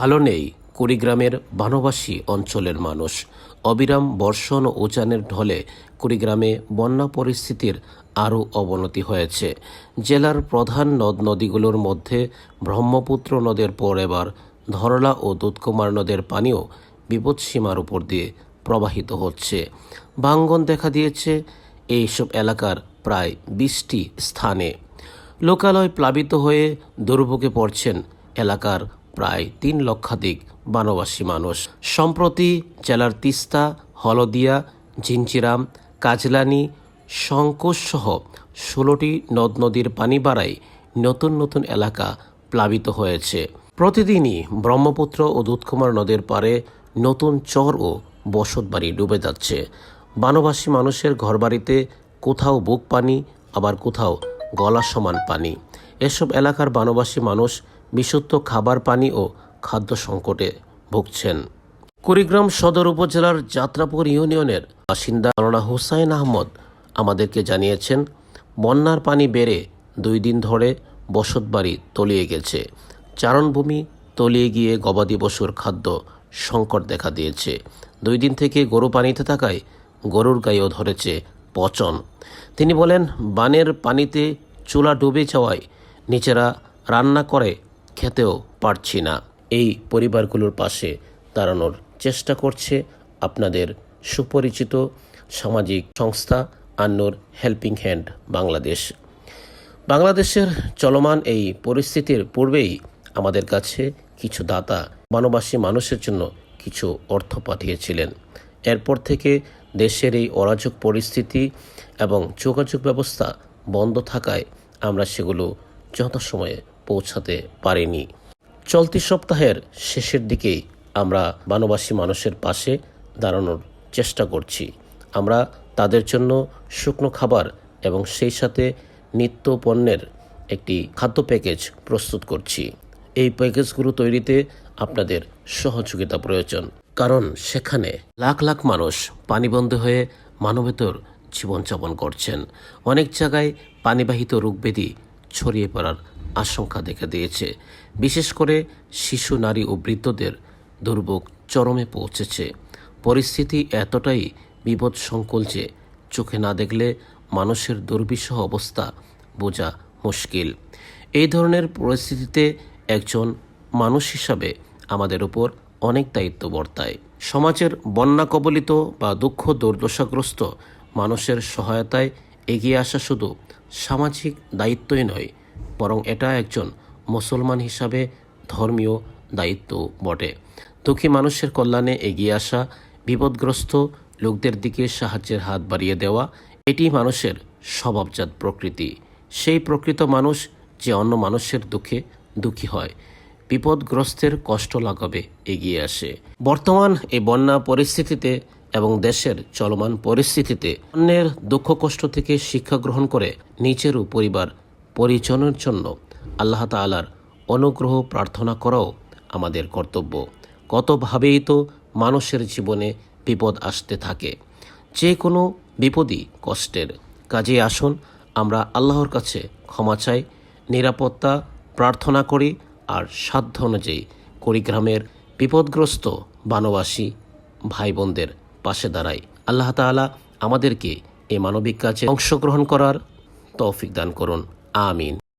ভালো নেই, কুড়িগ্রামের বানবাসী অঞ্চলের মানুষ। অবিরাম বর্ষণ ও উজানের ঢলে কুড়িগ্রামে বন্যা পরিস্থিতির আরও অবনতি হয়েছে। জেলার প্রধান নদ নদীগুলোর মধ্যে ব্রহ্মপুত্র নদের পর এবার ধরলা ও দুধকুমার নদের পানিও বিপদসীমার উপর দিয়ে প্রবাহিত হচ্ছে। ভাঙ্গন দেখা দিয়েছে এইসব এলাকার প্রায় বিশটি স্থানে। লোকালয় প্লাবিত হয়ে দুর্ভোগে পড়ছেন এলাকার প্রায় তিন লক্ষাধিক বানবাসী মানুষ। সম্প্রতি জেলার তিস্তা, হলদিয়া ঝিঞ্চিরাম কাজলানি সংকোচ সহ ষোলোটি নদ নদীর পানি বাড়ায় নতুন নতুন এলাকা প্লাবিত হয়েছে। প্রতিদিনই ব্রহ্মপুত্র ও দুধকুমার নদের পারে নতুন চর ও বসতবাড়ি ডুবে যাচ্ছে। বানবাসী মানুষের ঘরবাড়িতে কোথাও বুক পানি, আবার কোথাও গলা সমান পানি। এসব এলাকার বানবাসী মানুষ বিশুদ্ধ খাবার পানি ও খাদ্য সংকটে ভুগছেন। কুড়িগ্রাম সদর উপজেলার যাত্রাপুর ইউনিয়নের বাসিন্দা মাওলানা হুসাইন আহমদ আমাদেরকে জানিয়েছেন, বন্যার পানি বেড়ে দুই দিন ধরে বসতবাড়ি তলিয়ে গেছে। চারণভূমি তলিয়ে গিয়ে গবাদি পশুর খাদ্য সংকট দেখা দিয়েছে। দুই দিন থেকে গরু পানিতে থাকায় গরুর গায়েও ধরেছে পচন। তিনি বলেন, বানের পানিতে চুলা ডুবে যাওয়ায় নিচেরা রান্না করে খেতেও পারছি না। এই পরিবারগুলোর পাশে দাঁড়ানোর চেষ্টা করছে আপনাদের সুপরিচিত সামাজিক সংস্থা আন্নুর হেল্পিং হ্যান্ড বাংলাদেশ। বাংলাদেশের চলমান এই পরিস্থিতির পূর্বেই আমাদের কাছে কিছু দাতা বনবাসী মানুষের জন্য কিছু অর্থ পাঠিয়েছিলেন। এরপর থেকে দেশের এই অরাজক পরিস্থিতি এবং যোগাযোগ ব্যবস্থা বন্ধ থাকায় আমরা সেগুলো যথাসময়ে পৌঁছাতে পারিনি। চলতি সপ্তাহের শেষের দিকেই আমরা বানবাসী মানুষের পাশে দাঁড়ানোর চেষ্টা করছি। আমরা তাদের জন্য শুকনো খাবার এবং সেই সাথে নিত্য পণ্যের একটি খাদ্য প্যাকেজ প্রস্তুত করছি। এই প্যাকেজগুলো তৈরিতে আপনাদের সহযোগিতা প্রয়োজন। কারণ সেখানে লাখ লাখ মানুষ পানিবন্ধ হয়ে মানবেতর জীবনযাপন করছেন। অনেক জায়গায় পানিবাহিত রোগব্যাধি ছড়িয়ে পড়ার আশঙ্কা দেখা দিয়েছে। বিশেষ করে শিশু, নারী ও বৃদ্ধদের দুর্ভোগ চরমে পৌঁছেছে। পরিস্থিতি এতটাই বিপদসংকুল যে চোখে না দেখলে মানুষের দুর্বিষহ অবস্থা বোঝা মুশকিল। এই ধরনের পরিস্থিতিতে একজন মানুষ হিসাবে আমাদের উপর অনেক দায়িত্ব বর্তায়। সমাজের বন্যা কবলিত বা দুঃখ দুর্দশাগ্রস্ত মানুষের সহায়তায় এগিয়ে আসা শুধু সামাজিক দায়িত্বই নয় বরং এটা একজন মুসলমান হিসাবে ধর্মীয় দায়িত্ব বটে। দুঃখী মানুষের কল্যাণে এগিয়ে আসা, বিপদগ্রস্ত লোকদের দিকে সাহায্যের হাত বাড়িয়ে দেওয়া, এটি মানুষের স্বভাবজাত প্রকৃতি। সেই প্রকৃত মানুষ যে অন্য মানুষের দুঃখে দুঃখী হয়, বিপদগ্রস্তের কষ্ট লাগাবে এগিয়ে আসে। বর্তমান এই বন্যা পরিস্থিতিতে এবং দেশের চলমান পরিস্থিতিতে অন্যের দুঃখ কষ্ট থেকে শিক্ষা গ্রহণ করে নিজেরও পরিবার পরিজনের জন্য আল্লাহ তালার অনুগ্রহ প্রার্থনা করাও আমাদের কর্তব্য। কতভাবেই তো মানুষের জীবনে বিপদ আসতে থাকে, যে কোনো বিপদই কষ্টের। কাজে আসুন, আমরা আল্লাহর কাছে ক্ষমা চাই, নিরাপত্তা প্রার্থনা করি আর সাধ্য অনুযায়ী কুড়িগ্রামের বিপদগ্রস্ত বানবাসী ভাই বোনদের পাশে দাঁড়াই। আল্লাহ তাআলা আমাদেরকে এই মানবিক কাজে অংশগ্রহণ করার তৌফিক দান করুন। Amin.